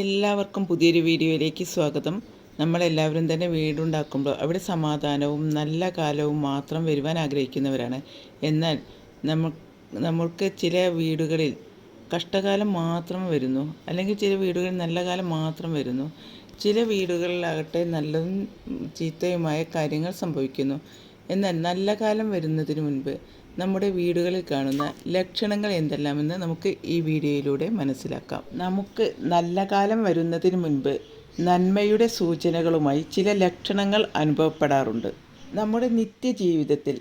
എല്ലാവർക്കും പുതിയൊരു വീഡിയോയിലേക്ക് സ്വാഗതം. നമ്മളെല്ലാവരും തന്നെ വീടുണ്ടാക്കുമ്പോൾ അവിടെ സമാധാനവും നല്ല കാലവും മാത്രം വരുവാൻ ആഗ്രഹിക്കുന്നവരാണ്. എന്നാൽ നമ്മ നമ്മൾക്ക് ചില വീടുകളിൽ കഷ്ടകാലം മാത്രം വരുന്നു അല്ലെങ്കിൽ ചില വീടുകളിൽ നല്ല കാലം മാത്രം വരുന്നു. ചില വീടുകളിലാകട്ടെ നല്ലതും ചീത്തയുമായ കാര്യങ്ങൾ സംഭവിക്കുന്നു. എന്നാൽ നല്ല കാലം വരുന്നതിന് മുൻപ് നമ്മുടെ വീടുകളിൽ കാണുന്ന ലക്ഷണങ്ങൾ എന്തെല്ലാമെന്ന് നമുക്ക് ഈ വീഡിയോയിലൂടെ മനസ്സിലാക്കാം. നമുക്ക് നല്ല കാലം വരുന്നതിന് മുൻപ് നന്മയുടെ സൂചനകളുമായി ചില ലക്ഷണങ്ങൾ അനുഭവപ്പെടാറുണ്ട്. നമ്മുടെ നിത്യജീവിതത്തിൽ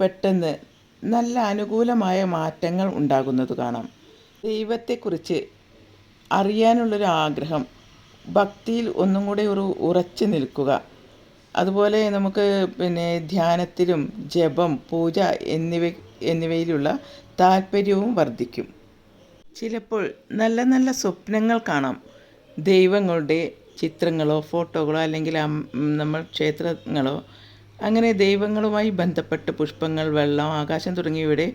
പെട്ടെന്ന് നല്ല അനുകൂലമായ മാറ്റങ്ങൾ ഉണ്ടാകുന്നത് കാണാം. ദൈവത്തെക്കുറിച്ച് അറിയാനുള്ളൊരു ആഗ്രഹം ഭക്തിയിൽ ഒന്നും കൂടെ ഒരു ഉറച്ചു നിൽക്കുക അതുപോലെ നമുക്ക് പിന്നെ ധ്യാനത്തിലും ജപം പൂജ എന്നിവ എന്നിവയിലുള്ള താല്പര്യവും വർദ്ധിക്കും. ചിലപ്പോൾ നല്ല നല്ല സ്വപ്നങ്ങൾ കാണാം. ദൈവങ്ങളുടെ ചിത്രങ്ങളോ ഫോട്ടോകളോ അല്ലെങ്കിൽ നമ്മൾ ക്ഷേത്രങ്ങളോ അങ്ങനെ ദൈവങ്ങളുമായി ബന്ധപ്പെട്ട് പുഷ്പങ്ങൾ വെള്ളം ആകാശം തുടങ്ങിയവയുടെ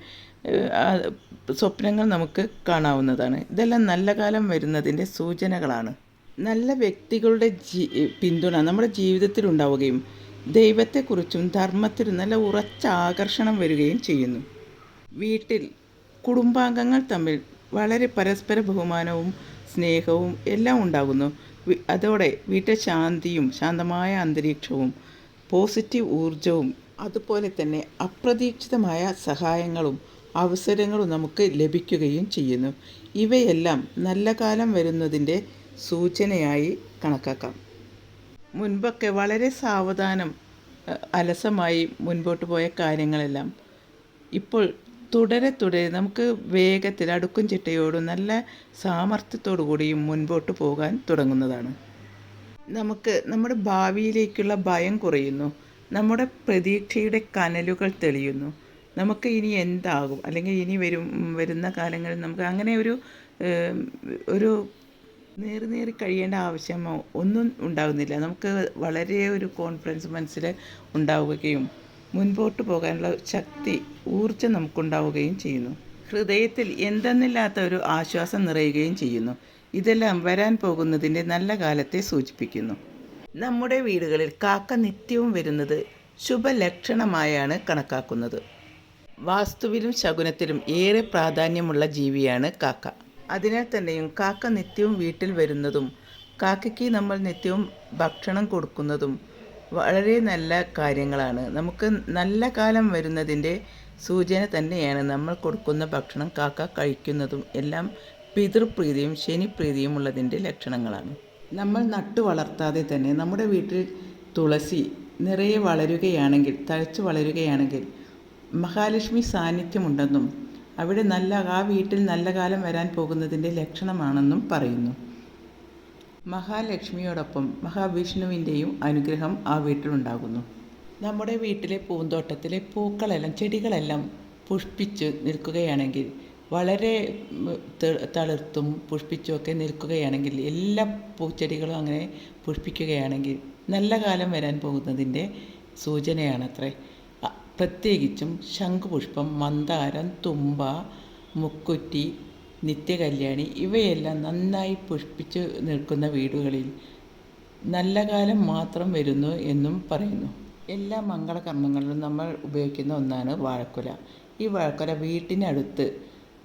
സ്വപ്നങ്ങൾ നമുക്ക് കാണാവുന്നതാണ്. ഇതെല്ലാം നല്ല കാലം വരുന്നതിന്റെ സൂചനകളാണ്. നല്ല വ്യക്തികളുടെ ജീ പിന്തുണ നമ്മുടെ ജീവിതത്തിൽ ഉണ്ടാവുകയും ദൈവത്തെക്കുറിച്ചും ധർമ്മത്തിൽ നല്ല ഉറച്ച ആകർഷണം വരികയും ചെയ്യുന്നു. വീട്ടിൽ കുടുംബാംഗങ്ങൾ തമ്മിൽ വളരെ പരസ്പര ബഹുമാനവും സ്നേഹവും എല്ലാം ഉണ്ടാകുന്നു. അതോടെ വീട്ടിൽ ശാന്തിയും ശാന്തമായ അന്തരീക്ഷവും പോസിറ്റീവ് ഊർജവും അതുപോലെ തന്നെ അപ്രതീക്ഷിതമായ സഹായങ്ങളും അവസരങ്ങളും നമുക്ക് ലഭിക്കുകയും ചെയ്യുന്നു. ഇവയെല്ലാം നല്ല കാലം വരുന്നതിന്റെ സൂചനയായി കണക്കാക്കാം. മുൻപൊക്കെ വളരെ സാവധാനം അലസമായി മുൻപോട്ട് പോയ കാര്യങ്ങളെല്ലാം ഇപ്പോൾ തുടരെ തുടരെ നമുക്ക് വേഗത്തിൽ അടുക്കും ചിട്ടയോടും നല്ല സാമർഥ്യത്തോടു കൂടിയും മുൻപോട്ട് പോകാൻ തുടങ്ങുന്നതാണ്. നമുക്ക് നമ്മുടെ ഭാവിയിലേക്കുള്ള ഭയം കുറയുന്നു. നമ്മുടെ പ്രതീക്ഷയുടെ കനലുകൾ തെളിയുന്നു. നമുക്ക് ഇനി എന്താകും? അല്ലെങ്കിൽ ഇനി വരും വരുന്ന കാലങ്ങളിൽ നമുക്ക് അങ്ങനെ ഒരു ഒരു നേറി നേറി കഴിയേണ്ട ആവശ്യമോ ഒന്നും ഉണ്ടാകുന്നില്ല നമുക്ക് വളരെ ഒരു കോൺഫിഡൻസ് മനസ്സിൽ ഉണ്ടാവുകയും മുൻപോട്ട് പോകാനുള്ള ശക്തി ഊർജം നമുക്കുണ്ടാവുകയും ചെയ്യുന്നു. ഹൃദയത്തിൽ എന്തെന്നില്ലാത്ത ഒരു ആശ്വാസം നിറയുകയും ചെയ്യുന്നു. ഇതെല്ലാം വരാൻ പോകുന്നതിന്റെ നല്ല കാലത്തെ സൂചിപ്പിക്കുന്നു. നമ്മുടെ വീടുകളിൽ കാക്ക നിത്യവും വരുന്നത് ശുഭലക്ഷണമായാണ് കണക്കാക്കുന്നത്. വാസ്തുവിലും ശകുനത്തിലും ഏറെ പ്രാധാന്യമുള്ള ജീവിയാണ് കാക്ക. അതിനാൽ തന്നെയും കാക്ക നിത്യവും വീട്ടിൽ വരുന്നതും കാക്കയ്ക്ക് നമ്മൾ നിത്യവും ഭക്ഷണം കൊടുക്കുന്നതും വളരെ നല്ല കാര്യങ്ങളാണ്. നമുക്ക് നല്ല കാലം വരുന്നതിന്റെ സൂചന തന്നെയാണ് നമ്മൾ കൊടുക്കുന്ന ഭക്ഷണം കാക്ക കഴിക്കുന്നതും എല്ലാം പിതൃപ്രീതിയും ശനിപ്രീതിയും ഉള്ളതിന്റെ ലക്ഷണങ്ങളാണ്. നമ്മൾ നട്ടു വളർത്താതെ തന്നെ നമ്മുടെ വീട്ടിൽ തുളസി നിറയെ വളരുകയാണെങ്കിൽ തഴച്ചു വളരുകയാണെങ്കിൽ മഹാലക്ഷ്മി സാന്നിധ്യമുണ്ടെന്നും അവിടെ നല്ല ആ വീട്ടിൽ നല്ല കാലം വരാൻ പോകുന്നതിന്റെ ലക്ഷണമാണെന്നും പറയുന്നു. മഹാലക്ഷ്മിയോടൊപ്പം മഹാവിഷ്ണുവിന്റെയും അനുഗ്രഹം ആ വീട്ടിലുണ്ടാകുന്നു. നമ്മുടെ വീട്ടിലെ പൂന്തോട്ടത്തിലെ പൂക്കളെല്ലാം ചെടികളെല്ലാം പുഷ്പിച്ച് നിൽക്കുകയാണെങ്കിൽ വളരെ തളിർത്തും പുഷ്പിച്ചുമൊക്കെ നിൽക്കുകയാണെങ്കിൽ എല്ലാ പൂച്ചെടികളും അങ്ങനെ പുഷ്പിക്കുകയാണെങ്കിൽ നല്ല കാലം വരാൻ പോകുന്നതിന്റെ സൂചനയാണത്രേ. പ്രത്യേകിച്ചും ശംഖുപുഷ്പം മന്ദാരം തുമ്പ മുക്കുറ്റി നിത്യകല്യാണി ഇവയെല്ലാം നന്നായി പുഷ്പിച്ച് നിൽക്കുന്ന വീടുകളിൽ നല്ല കാലം മാത്രം വരുന്നു എന്നും പറയുന്നു. എല്ലാ മംഗളകർമ്മങ്ങളിലും നമ്മൾ ഉപയോഗിക്കുന്ന ഒന്നാണ് വാഴക്കുല. ഈ വാഴക്കുല വീട്ടിനടുത്ത്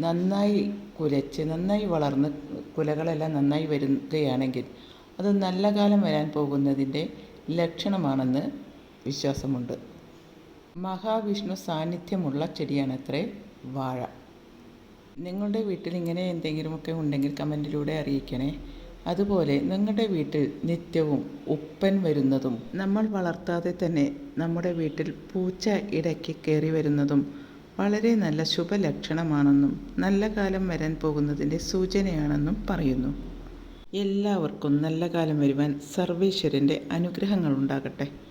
നന്നായി കുലച്ച് നന്നായി വളർന്ന് കുലകളെല്ലാം നന്നായി വരുകയാണെങ്കിൽ അത് നല്ല കാലം വരാൻ പോകുന്നതിന്റെ ലക്ഷണമാണെന്ന് വിശ്വാസമുണ്ട്. മഹാവിഷ്ണു സാന്നിധ്യമുള്ള ചെടിയാണത്രേ വാഴ. നിങ്ങളുടെ വീട്ടിൽ ഇങ്ങനെ എന്തെങ്കിലുമൊക്കെ ഉണ്ടെങ്കിൽ കമന്റിലൂടെ അറിയിക്കണേ. അതുപോലെ നിങ്ങളുടെ വീട്ടിൽ നിത്യവും ഉപ്പൻ വരുന്നതും നമ്മൾ വളർത്താതെ തന്നെ നമ്മുടെ വീട്ടിൽ പൂച്ച ഇടയ്ക്ക് കയറി വരുന്നതും വളരെ നല്ല ശുഭലക്ഷണമാണെന്നും നല്ല കാലം വരാൻ പോകുന്നതിന്റെ സൂചനയാണെന്നും പറയുന്നു. എല്ലാവർക്കും നല്ല കാലം വരുവാൻ സർവേശ്വരന്റെ അനുഗ്രഹങ്ങൾ ഉണ്ടാകട്ടെ